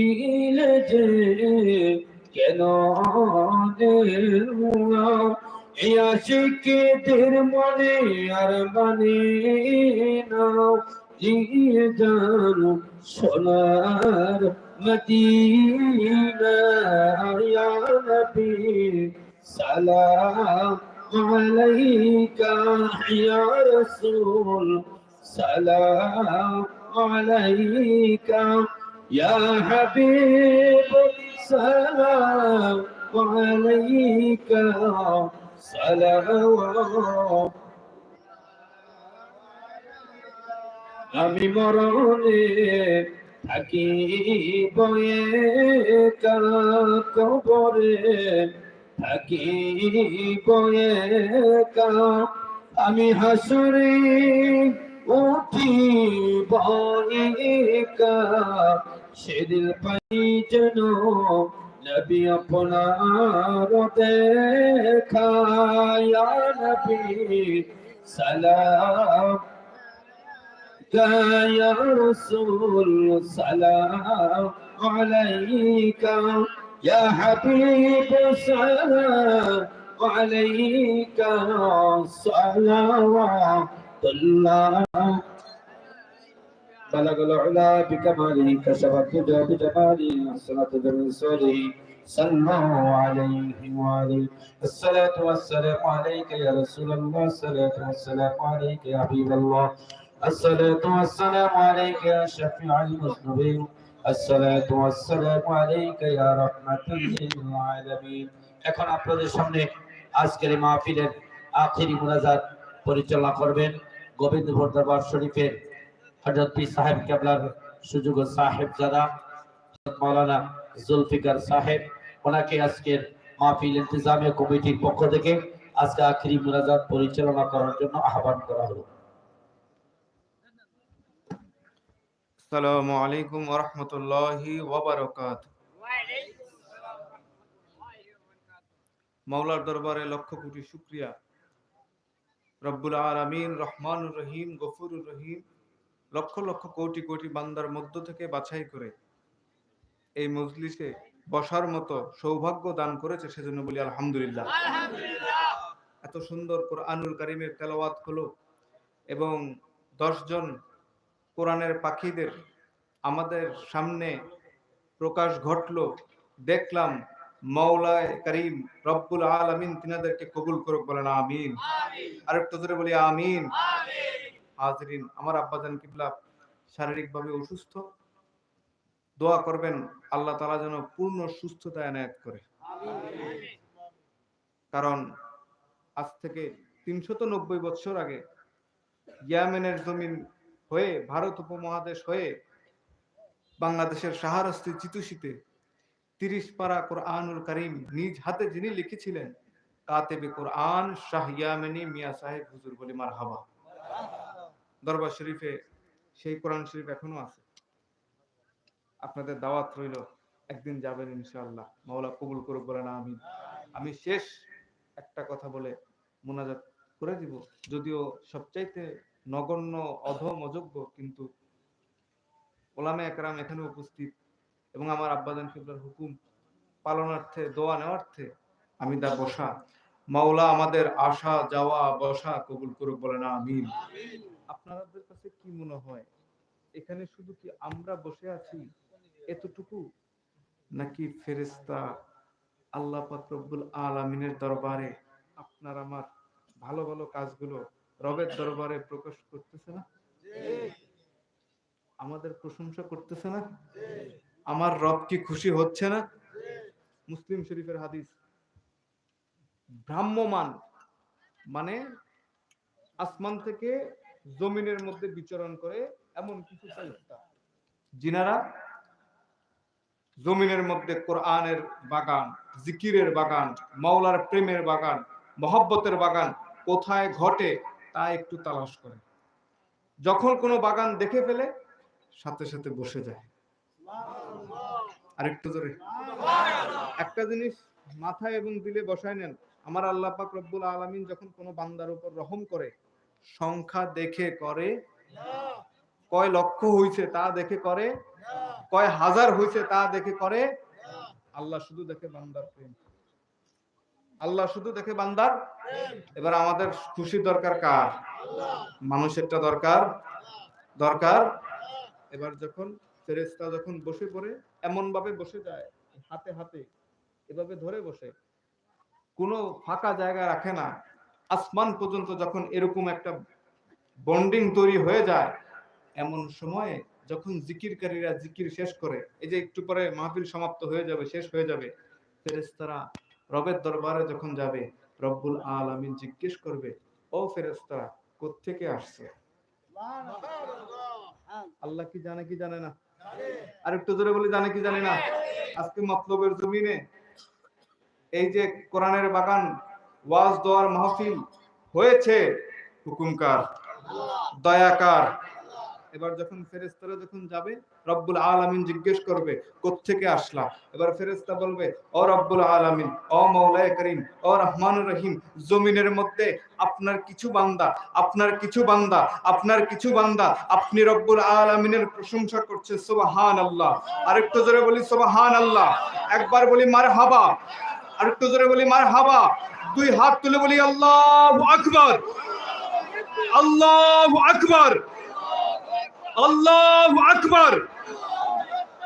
মিলে যে কেন আশিকদের মনে আর মানে না জান সোনার মদিনা নবী সালাম আলাইকা ইয়া রাসূল সালাম يا حبيب سلام عليك صلوات আমি মরণে থাকি বয়ে কবরে থাকি বয়ে আমি হাসরে उठी भाई का शेर पाई जनो नबी अपना रो देखा या नबी सलाम या रसूल सलाम अलैका या हबीब सलाम عليك صلوات الله بلغ العلا بكماله كشف الدجى بجماله الصلاة برسوله صلى عليه وعليه الصلاة والسلام عليك يا رسول الله الصلاة والسلام عليك يا حبيب الله الصلاة والسلام عليك يا شفيع المذنبين الصلاة والسلام عليك يا رحمة للعالمين এখন আপনাদের সামনে আজকের এই মাহফিলের আখেরি মুনাজাত পরিচালনা করবেন গোবিন্দপুর দরবার শরীফের হযরত পীর সাহেব কেবলার সুযোগ সাহেব জাদা মাওলানা জুলফিকার সাহেব, ওনাকে আজকের মাহফিল ইন্তজামিয়া কমিটির পক্ষ থেকে আজকে আখেরি মুনাজাত পরিচালনা করার জন্য আহ্বান করা হলো। আসসালামু আলাইকুম ওরহমতুল্লাহি ওয়াবারাকাত মাওলার দরবারে লক্ষ কোটি শুক্রিয়া। রব্বুল আলামিন রহমানুর রহিম গফুরুর রহিম লক্ষ লক্ষ কোটি কোটি বান্দার মধ্য থেকে বাছাই করে এই মজলিসে বসার মতো সৌভাগ্য দান করেছে সেজন্য বলি আলহামদুলিল্লাহ। এত সুন্দর কোরআনুল কারিমের তেলাওয়াত হলো এবং দশজন কোরআনের পাখিদের আমাদের সামনে প্রকাশ ঘটলো দেখলাম মৌলায় করিম রব্বুল আলামিন তিনাদেরকে কবুল করুক বলেন আমিন। আরেকটু ধরে বলি আমিন। হাজরিন আমার আব্বাজান কিবলা শারীরিকভাবে অসুস্থ। দোয়া করবেন আল্লাহ তালা যেন পূর্ণ সুস্থতা এনায়ত করে। কারণ আজ থেকে তিনশত নব্বই বছর আগে ইয়ামেনের জমিন হয়ে ভারত উপমহাদেশ হয়ে বাংলাদেশের সাহারাস্তি চিতুশিতে তিরিশ পারা কোরআনুল করিম নিজ হাতে যিনি লিখেছিলেন, কাতেবে কোরআন শাহ ইয়ামেনি মিয়া সাহেব হুজুর বলি মার হাবা দরবার শরীফে সেই কোরআন শরীফ এখনও আছে। আপনাদের দাওয়াত রইল, একদিন যাবেন ইনশাআল্লাহ। মাওলা কবুল করুক, বলেন আমি আমি শেষ একটা কথা বলে মোনাজাত করে দিব। যদিও সবচাইতে নগণ্য, অধম, অযোগ্য, কিন্তু ওলামে একরাম এখানে উপস্থিত। এবং আমার আব্বাজান কিবলার হুকুম পালনার্থে, দোয়া নেওয়ার্থে আমি দা বসা। মাওলা আমাদের আসা, যাওয়া, বসা কবুল করুক বলে না আমিন। আপনাদের কাছে কি মনে হয়, এখানে শুধু কি আমরা বসে আছি এতটুকু, নাকি ফেরেস্তা আল্লাহ পাত্রবুল আলামিনের দরবারে আপনার আমার ভালো ভালো কাজগুলো রবের দরবারে প্রকাশ করতেছে না? আমাদের প্রশংসা করতেছে না? আমার রব কি খুশি হচ্ছে না? মুসলিম শরীফের হাদিস। ভ্রাম্যমান মানে আসমান থেকে জমিনের মধ্যে বিচরণ করে এমন কিছু যিনারা জমিনের মধ্যে কোরআনের বাগান, জিকিরের বাগান, মাওলার প্রেমের বাগান, মহব্বতের বাগান কোথায় ঘটে তা একটু তালাশ করে। যখন কোনো বাগান দেখে ফেলে, সাথে সাথে বসে যায়। আরেকটু জোরে। একটা জিনিস মাথায় এবং দিলে বসায় নেন, আমার আল্লাহ পাক রব্বুল আলামিন যখন কোনো বান্দার উপর রহম করে, সংখ্যা দেখে করে, কয় লক্ষ হইছে তা দেখে করে, কয় হাজার হয়েছে তা দেখে করে, আল্লাহ শুধু দেখে বান্দার প্রেম। আল্লাহ শুধু দেখে বান্দার এবার আমাদের খুশি দরকার কার? মানুষেরটা দরকার? দরকার? এবার যখন ফেরেস্তা যখন বসে পড়ে এমন ভাবে বসে যায় হাতে হাতে এভাবে ধরে বসে। কোনো ফাঁকা জায়গা রাখে না। আসমান পর্যন্ত যখন এরকম একটা বন্ডিং তৈরি হয়ে যায় এমন সময়ে যখন জিকিরকারীরা জিকির শেষ করে এই যে একটু পরে মাহফিল সমাপ্ত হয়ে যাবে শেষ হয়ে যাবে ফেরেস্তারা রবের দরবারে যখন যাবে রব্বুল আলামিন জিজ্ঞেস করবে ও ফেরেস্তারা কোত্থেকে আসছে? আল্লাহ কি জানে কি জানে না। আর একটু জোরে বলি, জানে কি জানি না? আজকে মতলবের জমিনে এই যে কোরআনের বাগান, ওয়াজ দেওয়ার মাহফিল হয়েছে, হুকুমকার, দয়াকার। এবার যখন ফেরেস্তারা যখন যাবে, রব্বুল আলামিন জিজ্ঞেস করবে, কোত্থেকে আসলা? এবার ফেরেস্তা বলবে, ও রব্বুল আলামিন, ও মৌলায় করিম, ও রহমানুর রহিম, জমিনের মধ্যে আপনার কিছু বান্দা, আপনার কিছু বান্দা, আপনার কিছু বান্দা, আপনি রব্বুল আলামিনের প্রশংসা করছে সুবহান আল্লাহ আরেকটু জোরে বলি সুবহান আল্লাহ একবার বলি মার হাবা আরেকটু জোরে বলি মার হাবা দুই হাত তুলে বলি, আল্লাহ আকবার। আল্লাহ আকবার। আল্লাহ আকবার।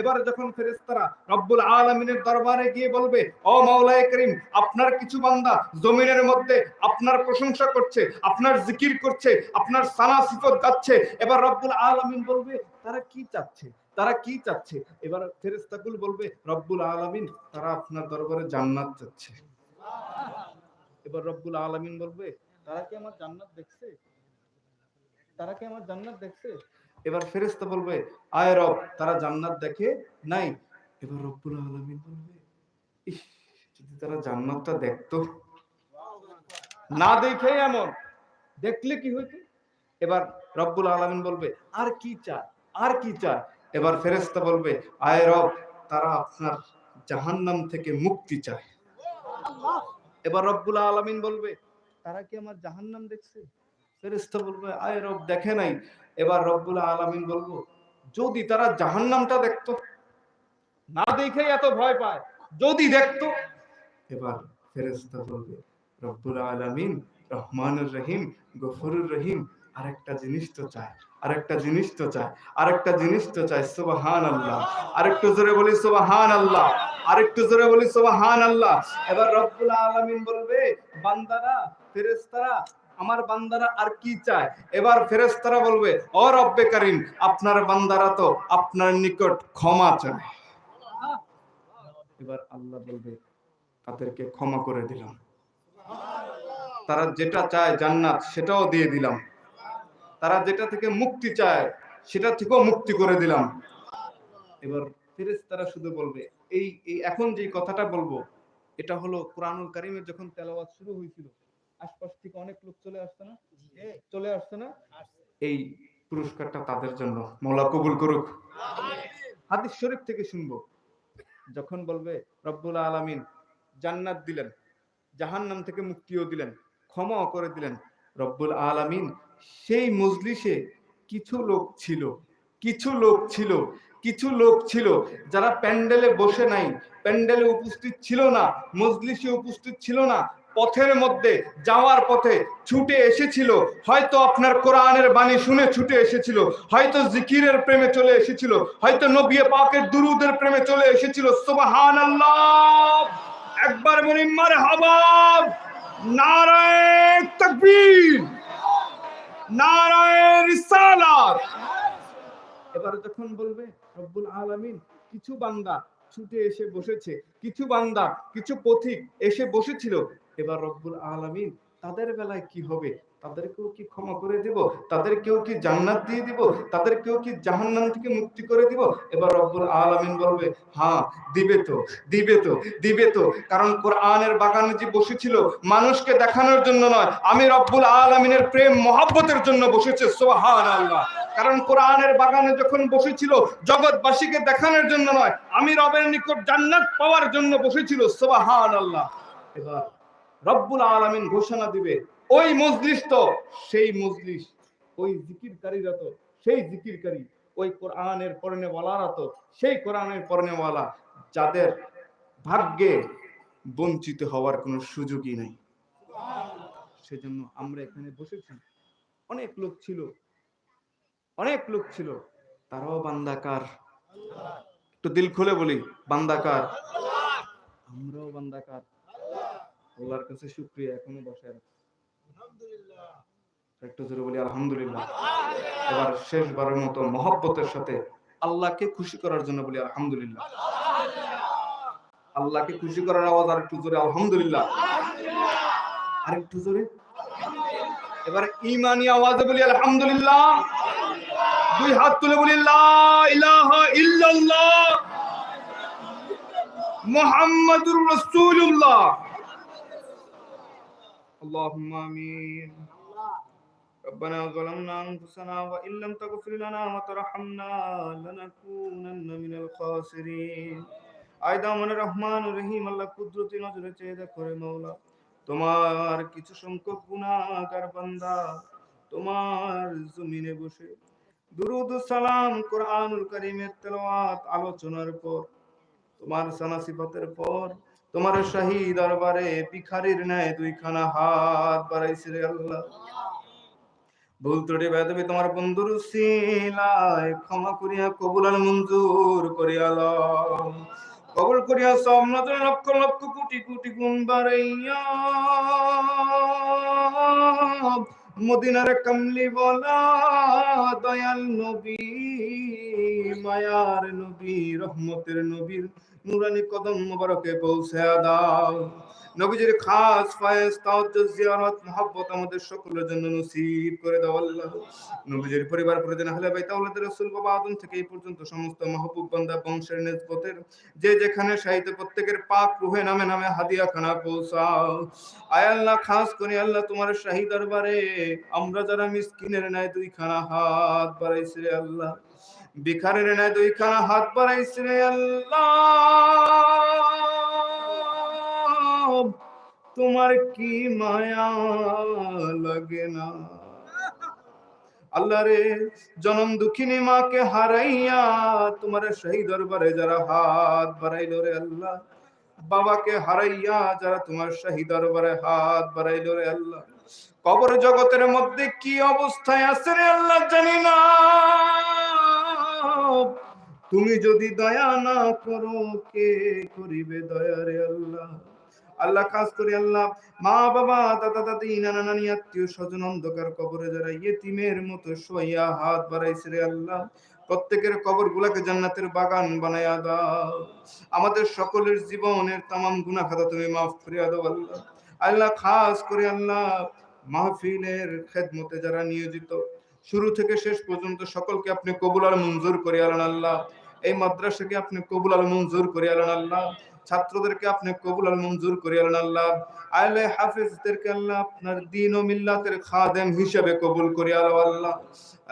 এবার যখন ফেরেশতারা রব্বুল আলামিনের দরবারে গিয়ে বলবে, ও মাওলায়ে করিম, আপনার কিছু বান্দা জমিনের মধ্যে আপনার প্রশংসা করছে, আপনার জিকির করছে, আপনার সানা সিফত গাচ্ছে। এবার রব্বুল আলামিন বলবে, তারা কি চাচ্ছে? তারা কি চাচ্ছে? এবার ফেরেশতাগুলো বলবে, রব্বুল আলামিন, তারা আপনার দরবারে জান্নাত চাচ্ছে। এবার রব্বুল আলামিন বলবে, তারা কি আমার জান্নাত দেখছে? তারা কি আমার জান্নাত দেখছে? এবার ফেরেশতা বলবে, আয় রব, তারা জান্নাত দেখে নাই। এবার রব্বুল আলামিন বলবে যদি তারা জান্নাতটা দেখতো, না দেখে এমন, দেখলে কি হইতো? এবার রব্বুল আলামিন বলবে, আর কি চায়, আর কি চায়? এবার ফেরেশতা বলবে, আয় রব, তারা আপনার জাহান্নাম থেকে মুক্তি চায়। এবার রব্বুল আলামিন বলবে, তারা কি আমার জাহান্নাম দেখছে? ফেরেশতা বলবে, আয় রব, দেখে নাই। এবার রব্বুল আলামিন বলব, যদি তারা জাহান্নামটা দেখতো, না দেখেই এত ভয় পায়, যদি দেখতো। এবার ফেরেশতা বলবে, রব্বুল আলামিন, রহমানুর রহিম, গফুরুর রহিম, আরেকটা জিনিস তো চায়, আরেকটা জিনিস তো চায়, আরেকটা জিনিস তো চায় সুবহান আল্লাহ আরেকটু জোরে বলি সুবহান আল্লাহ আরেকটু জোরে বলি সুবহান আল্লাহ এবার রব্বুল আলামিন বলবে, বান্দারা, ফেরেশতারা আমার বান্দারা আর কি চায়? এবার ফেরেশতারা বলবে, ও রব্বে করিম, আপনার বান্দারা তো আপনার নিকট ক্ষমা চায়। এবার আল্লাহ বলবে, তাদেরকে ক্ষমা করে দিলাম। তারা যেটা চায় জান্নাত, সেটাও দিয়ে দিলাম। তারা যেটা থেকে মুক্তি চায়, সেটা থেকেও মুক্তি করে দিলাম। এবার ফেরেশতারা শুধু বলবে, এই এই, এখন যে কথাটা বলব, এটা হলো কোরআনুল কারিমের যখন তেলাওয়াত শুরু হয়েছিল আশপাশ থেকে অনেক লোক চলে আসছে না? চলে আসছে না? এই পুরস্কারটা তাদের জন্য। মৌলা কবুল করুক। হাদিস শরীফ থেকে শুনব। যখন বলবে রব্বুল আলামিন জান্নাত দিলেন জাহান্নাম থেকে মুক্তিও দিলেন ক্ষমাও করে দিলেন। রব্বুল আলামিন সেই মজলিসে কিছু লোক ছিল কিছু লোক ছিল কিছু লোক ছিল যারা প্যান্ডেলে বসে নাই প্যান্ডেলে উপস্থিত ছিল না মজলিসে উপস্থিত ছিল না পথের মধ্যে যাওয়ার পথে ছুটে এসেছিল। হয়তো আপনার কোরআনের বাণী শুনে ছুটে এসেছিল। হয়তো জিকিরের প্রেমে চলে এসেছিল। হয়তো নবী পাকের দুরুদের প্রেমে চলে এসেছিল। সুবহানাল্লাহ! একবার বলি, মারহাবা! নারায়ে তাকবীর! নারায়ে রিসালাত! এবার যখন বলবে, রব্বুল আলামিন, কিছু বান্দা ছুটে এসে বসেছে, কিছু বান্দা, কিছু পথিক এসে বসেছিল। এবার রব্বুল আলামিন তাদের বেলায় কি হবে? তাদেরকেও কি ক্ষমা করে দিব? তাদেরকেও কি জান্নাত দিয়ে দিব? তাদেরকেও কি জাহান্নাম থেকে মুক্তি করে দিব? এবার রব্বুল আলামিন বলবে হ্যাঁ দিবে তো দিবে তো দিবে তো। কারণ কোরআনের বাগানে যে বসেছিল, মানুষকে দেখানোর জন্য নয়, আমি রব্বুল আলামিনের প্রেম, মহাব্বতের জন্য বসেছে, সুবহানাল্লাহ। কারণ কোরআনের বাগানে যখন বসেছিল, জগৎবাসীকে দেখানোর জন্য নয়, আমি রবের নিকট জান্নাত পাওয়ার জন্য বসেছিল, সুবহানাল্লাহ। এবার রব্বুল আলামিন ঘোষণা দিবে, ওই মজলিস তো, সেই মজলিস, ওই জিকিরকারীরা তো, সেই জিকিরকারী, ওই কোরআনের পড়নেওয়ালারা তো, সেই কোরআনের পড়নেওয়ালা যাদের ভাগ্যে বঞ্চিত হওয়ার কোনো সুযোগই নাই। সেজন্য আমরা এখানে বসেছি। অনেক লোক ছিল, অনেক লোক ছিল, তারাও বান্দাকার। একটু দিল খুলে বলি, বান্দাকার। আমরাও বান্দাকার। আল্লাহর কাছে শুক্রিয়া এখনও বসে আছে। একটু জোরে বলি আলহামদুলিল্লাহ। এবার শেষবারের মতো মহব্বতের সাথে আল্লাহকে খুশি করার জন্য বলি আলহামদুলিল্লাহ। আল্লাহকে খুশি করার আওয়াজ আর একটু জোরে আলহামদুলিল্লাহ। আর একটু জোরে। এবার ইমানি আওয়াজে বলি আলহামদুলিল্লাহ। দুই হাত তুলে বলি লা ইলাহা ইল্লাল্লাহ। মুহাম্মাদুর রাসূলুল্লাহ। اللهم آمين ربنا ظلمنا أنفسنا وإن لم تغفر لنا وترحمنا لنكونن من الخاسرين আয়দা মনে রহমান রহিম আল্লাহ কুদরতি নজরে চেয়ে দেখো রে মৌলা তোমার কিছু সংখ্যক গুণাগার বান্দা তোমার জমিনে বসে দুরুদ ও সালাম কোরআনুল কারীমের তেলাওয়াত আলোচনার পর তোমার সানা সিফাতের পর তোমার শাহী দরবারে ভিখারির ন্যায় দুইখানা হাত বাড়াইছে রে আল্লাহ। ভুল ত্রুটি বেদবি তোমার বন্ধুর সিলায় ক্ষমা করিয়া কবুল আর মঞ্জুর করিয়া লও। কবুল করিয়া সব নজর লক্ষ লক্ষ কোটি কোটি গুণ বাড়াইয়া মদিনার কামলি বলা, দয়াল নবী, মায়ার নবী রহমতের নবীর নুরানি কদম মোবারকে পৌঁছে দাও। নবীজির খাস ফায়েজ তাওজ্জুদ জিয়ারত, মহব্বত আমাদের সকলের জন্য নসিব করে দাও আল্লাহ। নবীজির পরিবার, পরিজন, আহলে বাইত আওলাদ রাসূল, বাবা আদম থেকে এই পর্যন্ত সমস্ত মাহবুব বান্দা বংশের নিসবতের যে যেখানে সাহিত্য প্রত্যেকের পাক রুহে নামে নামে হাদিয়া খানা পৌঁছাও। আয় আল্লাহ, খাস করে আল্লাহ তোমার শাহী দরবারে। আমরা যারা মিসকিনের ন্যায় দুইখানা হাত বাড়াইছি আল্লাহ। ভিখারের ন্যায় দুইখানা হাত বাড়াইছি রে আল্লাহ। তোমার কি মায়া লাগে না? আল্লাহ রে, জনম দুঃখিনী মাকে হারাইয়া তোমার সেই দরবারে যারা হাত বাড়াইলো রে আল্লাহ, বাবাকে হারাইয়া যারা তোমার শাহী দরবারে হাত বাড়াইলো রে আল্লাহ। কবর জগতের মধ্যে কি অবস্থায় আছে রে আল্লাহ জানি না। তুমি যদি দয়া না করো, কে করিবে দয়া রে আল্লাহ? আল্লাহ খাস করে আল্লাহ। মা, বাবা, দাদা, দাদি, নানা, নানি, আত্মীয়, স্বজন, অন্ধকার কবরে যারা ইয়েতিমের মতো শোয়া হাত বাড়াইছে রে আল্লাহ, প্রত্যেকের কবর গুলাকে জান্নাতের বাগান বানায়া দাও। আমাদের সকলের জীবনের তামাম গুনা খাতা তুমি মাফ করিয়া দাও আল্লাহ। আল্লাহ খাস করে আল্লাহ, মাহফিলের খেদমতে যারা নিয়োজিত শুরু থেকে শেষ পর্যন্ত সকলকে আপনি কবুল আর মঞ্জুর করে আলেন আল্লাহ। এই মাদ্রাসাকে আপনি কবুল আর মঞ্জুর করে আলেন আল্লাহ। ছাত্রদেরকে আপনি কবুল আর মঞ্জুর করে আলেন আল্লাহ। আলে আল্লাহ আপনার দিন ও মিল্লাতের খাদেম কবুল করে আলো আল্লাহ।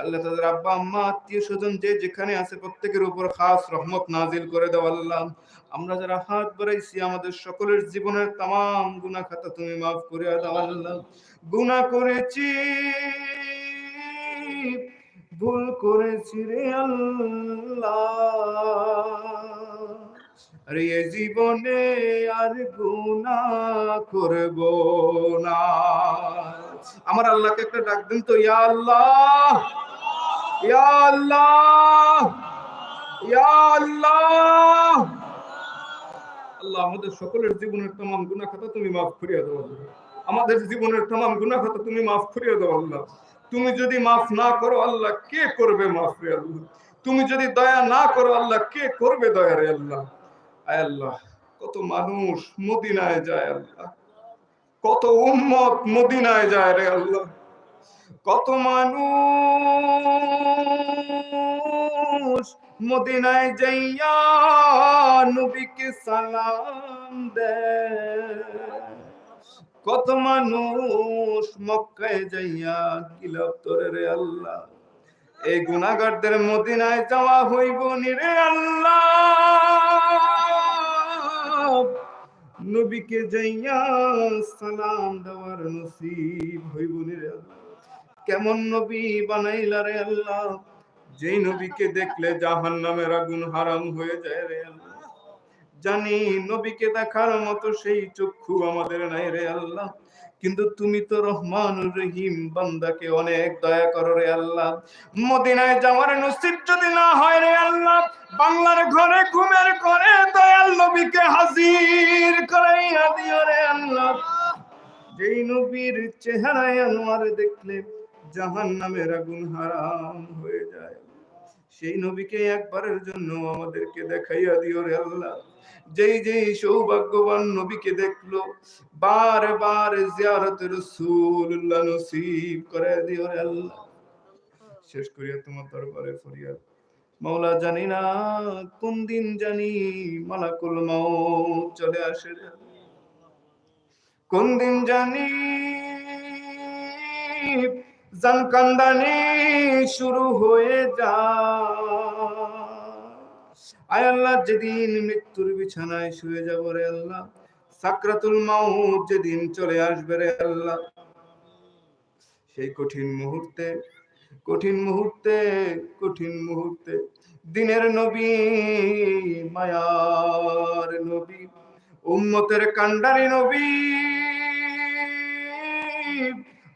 আল্লাহ তাদের আব্বা, আম্মা, আত্মীয় স্বজন যে যেখানে আছে প্রত্যেকের উপর খাস রহমত নাজিল করে দাও আল্লাহ। আমরা যারা হাত বাড়াইছি, আমাদের সকলের জীবনের তাম গুনাহ খাতা তুমি মাফ করে দাও আল্লাহ। গুনা করেছি। ভুল করেছি রে আল্লাহ। রে জীবনে আর গুণা করব না। আমার আল্লাহকে একটা ডাক দিন তো, ইয়া আল্লাহ ইয়া আল্লাহ ইয়া আল্লাহ। আল্লাহ, আমাদের সকলের জীবনের তমাম গুণা খাতা তুমি মাফ করিয়া দাও আমাদের জীবনের তমাম গুণা খাতা তুমি মাফ করিয়া দাও আল্লাহ। তুমি যদি মাফ না করো, আল্লাহ কে করবে মাফ রে আল্লাহ? তুমি যদি দয়া না করো, আল্লাহ কে করবে দয়া রে আল্লাহ? আয় আল্লাহ, কত মানুষ মদিনায় যায় আল্লাহ। কত উম্মত মদিনায় যায় রে আল্লাহ। কত মানুষ মদিনায় যাইয়া নবীকে সালাম দেয়। কত মানুষ মক্কায় যাইয়া গিলাপ তোরে রে আল্লাহ। এই গুনাগারদের মদিনায় যাওয়া হইব নি রে আল্লাহ। নবীকে যাইয়া সালাম দেওয়ার নসিব হইব নি রে আল্লাহ। কেমন নবী বানাইলা রে আল্লাহ। যেই নবীকে দেখলে জাহান নামের আগুন হারাম হয়ে যায় রে আল্লাহ। জানি নবীকে দেখার মতো সেই চক্ষু আমাদের নাই রে আল্লাহ। কিন্তু তুমি তো রহমান রহিম, বান্দাকে অনেক দয়া করো রে আল্লাহ। মদিনায় যাওয়ার নসিব যদি না হয় রে আল্লাহ, বাংলার ঘরে ঘুমের ঘরে দয়াল নবীকে হাজির করাইয়া দিও রে আল্লাহ। যেই নবীর চেহারায় আনোয়ার দেখলে জাহান নামের আগুন হারাম হয়ে যায়। সেই নবীকে একবারের জন্য আমাদেরকে দেখাইয়া দিও রে আল্লাহ। যেই যেই সৌভাগ্যবান নবীকে দেখল বারবার জিয়ারত রাসূলুল্লাহ নসিব করে দিও আল্লাহ। শেষ করিয়া তোমার দরবারে ফরিয়াদ। মাওলা জানি না কোন দিন জানি মালাকুল মাউত চলে আসে কোন দিন জানি জানকান্দানি শুরু হয়ে যায়। আয় আল্লাহ, যেদিন মৃত্যুর বিছানায় শুয়ে যাব রে আল্লাহ। সাকরাতুল মাউত, যেদিন চলে আসবে রে আল্লাহ। সেই কঠিন মুহূর্তে কঠিন মুহূর্তে কঠিন মুহূর্তে, দিনের নবী, মায়ার নবী, উম্মতের কান্ডারি নবী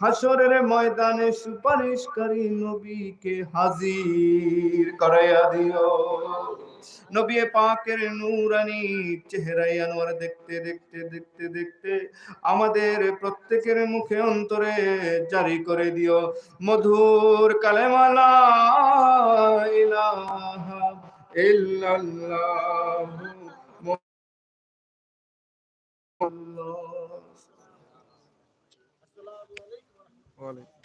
হাসরের ময়দানে সুপারিশকারী নবীকে হাজির করাইয়া দিও। নবী পাকের নূরানি চেহারায় আনোয়ার দেখতে দেখতে দেখতে দেখতে আমাদের প্রত্যেকের মুখে অন্তরে জারি করে দিও। মধুর কালেমালা ইলাহা ইল্লাল্লাহু রাসূলুল্লাহ। ওয়ালাইকুম